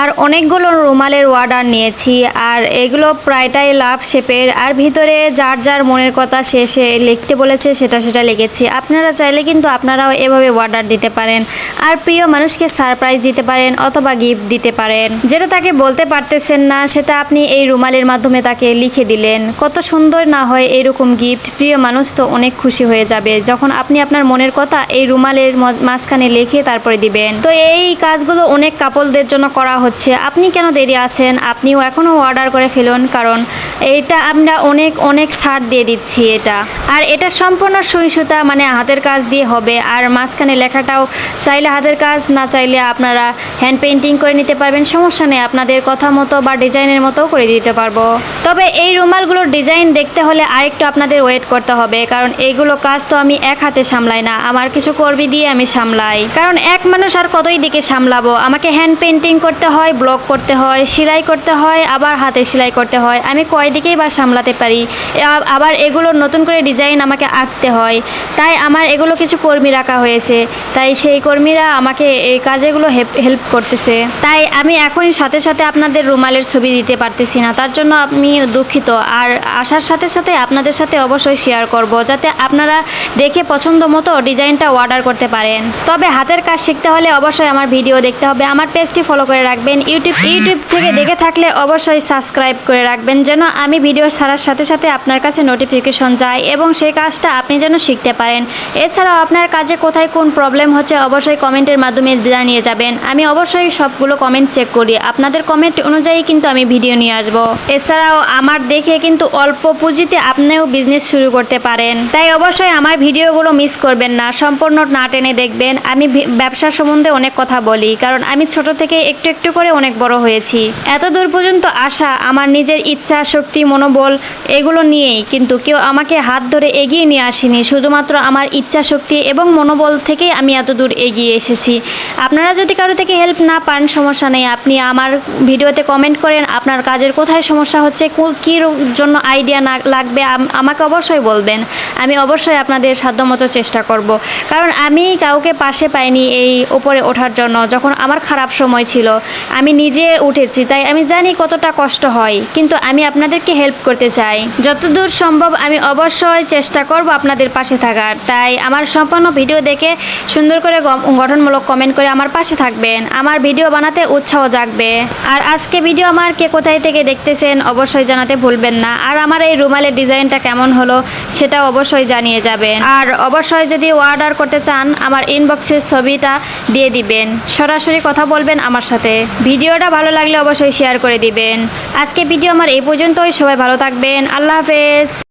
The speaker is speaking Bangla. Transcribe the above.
আর অনেকগুলো রুমালের অর্ডার নিয়েছি আর এগুলো প্রায়টাই লাভ শেপের আর ভিতরে যার যার মনের কথা সে সে লিখতে বলেছে, সেটা সেটা লিখেছি। আপনারা চাইলে কিন্তু আপনারাও এভাবে অর্ডার দিতে পারেন। আর প্রিয় মানুষকে সারপ্রাইজ দিতে পারেন অথবা গিফট দিতে পারেন। যেটা তাকে বলতে পারতেছেন না, সেটা আপনি এই রুমালের মাধ্যমে তাকে লিখে দিলেন। কত সুন্দর না হয় এরকম গিফট প্রিয় মানুষ তো অনেক খুশি হয়ে যাবে যখন আপনি আপনার মনের কথা এই রুমালের মাঝখানে লিখে তারপরে দিবেন। তো এই কাজগুলো অনেক কাপলদের জন্য করা হচ্ছে। আপনি কেন দেরি আছেন? আপনিও এখনও অর্ডার করে ফেলুন, কারণ এইটা আমরা অনেক অনেক ছাড় দিয়ে দিচ্ছি এটা। আর এটা সম্পূর্ণ সুই সুতা মানে হাতের কাজ দিয়ে হবে। আর মাঝখানে লেখাটাও চাইলে হাতের কাজ, না চাইলে আপনারা হ্যান্ড পেন্টিং করে নিতে পারবেন। সমস্যা নেই, আপনাদের কথা মতো বা ডিজাইনের মতো করে দিতে পারব। তবে এই রুমালগুলোর ডিজাইন দেখতে হলে আরেকটু আপনাদের ওয়েট করতে হবে, কারণ এইগুলো কাজ তো আমি এক হাতে সামলাই না, আমার কিছু কর্মী দিয়ে আমি সামলাই। কারণ এক মানুষ আর কতই দিকে সামলাবো? আমাকে হ্যান্ড পেন্টিং করতে হয়, ব্লক করতে হয়, সেলাই করতে হয়, আবার হাতে সেলাই করতে হয়। আমি কয় দিকেই বা সামলাতে পারি। আবার এগুলোর নতুন করে ডিজাইন আমাকে আঁকতে হয়। তাই আমার এগুলো কিছু কর্মী রাখা হয়েছে। তাই সেই কর্মীরা আমাকে এই কাজেগুলো হেল্প করতেছে। তাই আমি এখনই সাথে সাথে আপনাদের রুমালের ছবি দিতে পারতেছি না। তার জন্য আমি দুঃখিত। আর আসার সাথে সাথে আপনাদের সাথে অবশ্যই শেয়ার করব, যাতে আপনারা দেখে পছন্দ মতো ডিজাইনটা অর্ডার করতে পারেন। তবে হাতের কাজ শিখতে হলে অবশ্যই আমার ভিডিও দেখতে হবে। আমার পেজটি ফলো করে রাখবেন ইউটিউব ইউটিউব থেকে দেখে থাকলে অবশ্যই সাবস্ক্রাইব করে রাখবেন যেন আমি ভিডিও ছাড়ার সাথে সাথে আপনার কাছে নোটিফিকেশন যায় এবং সেই কাজটা আপনি যেন শিখতে পারেন। এছাড়াও আপনার কাজে কোথায় কোন প্রবলেম হচ্ছে অবশ্যই কমেন্টের মাধ্যমে জানিয়ে যাবেন। আমি অবশ্যই সবগুলো কমেন্ট চেক করি। আপনাদের কমেন্ট অনুযায়ী কিন্তু আমি ভিডিও নিয়ে আসব। এছাড়াও আমার দেখে কিন্তু অল্প পুঁজিতে আপনিও বিজনেস শুরু করতে পারেন। তাই অবশ্যই আমার ভিডিওগুলো মিস করবেন না। সম্পূর্ণ না টেনে দেখবেন। আমি ব্যবসা সম্বন্ধে অনেক কথা বলি। কারণ আমি ছোট থেকে একটু একটু করে অনেক বড় হয়েছি। এত দূর পর্যন্ত আসা আমার নিজের ইচ্ছা, শক্তি, মনোবল এগুলো নিয়েই কিন্তু কেউ আমাকে হাত ধরে এগিয়ে নিয়ে আসেনি। শুধুমাত্র আমার ইচ্ছা, শক্তি এবং মনোবল থেকেই আমি এত দূর এগিয়ে এসেছি। আপনারা যদি কারও থেকে হেল্প না পান, সমস্যা নেই। আপনি আমার ভিডিওতে কমেন্ট করেন, আপনার কাজের কোথায় সমস্যা হচ্ছে, কো- জন্য আইডিয়া না লাগবে আমাকে অবশ্যই বলবেন। আমি অবশ্যই আপনাদের সাধ্যমতো চেষ্টা করব। কারণ আমি কাউকে পাশে পাইনি এই ওপরে ওঠার জন্য। যখন আমার খারাপ সময় ছিল আমি নিজে উঠেছি, তাই আমি জানি কতটা কষ্ট হয়, কিন্তু আমি আপনাদেরকে হেল্প করতে চাই। যতদূর সম্ভব আমি অবশ্যই চেষ্টা করব আপনাদের পাশে থাকার। তাই আমার সম্পূর্ণ ভিডিও দেখে সুন্দর করে গঠনমূলক কমেন্ট করে আমার পাশে থাকবেন। আমার ভিডিও বানাতে উৎসাহ জাগবে। আর আজকে ভিডিও আমার কে কোথায় থেকে দেখতেছেন অবশ্যই জানাতে ভুলবেন না। আর আমার এই রুমালের ডিজাইনটা কেমন হলো সেটা অবশ্যই জানিয়ে যাবেন। আর অবশ্যই যদি অর্ডার করতে চান, আমার ইনবক্সের ছবিটা দিয়ে দিবেন। সরাসরি কথা বলবেন আমার সাথে। ভিডিওটা ভালো লাগলে অবশ্যই শেয়ার করে দিবেন। আজকে ভিডিও আমার এই পর্যন্তই। সবাই ভালো থাকবেন। আল্লাহ হাফেজ।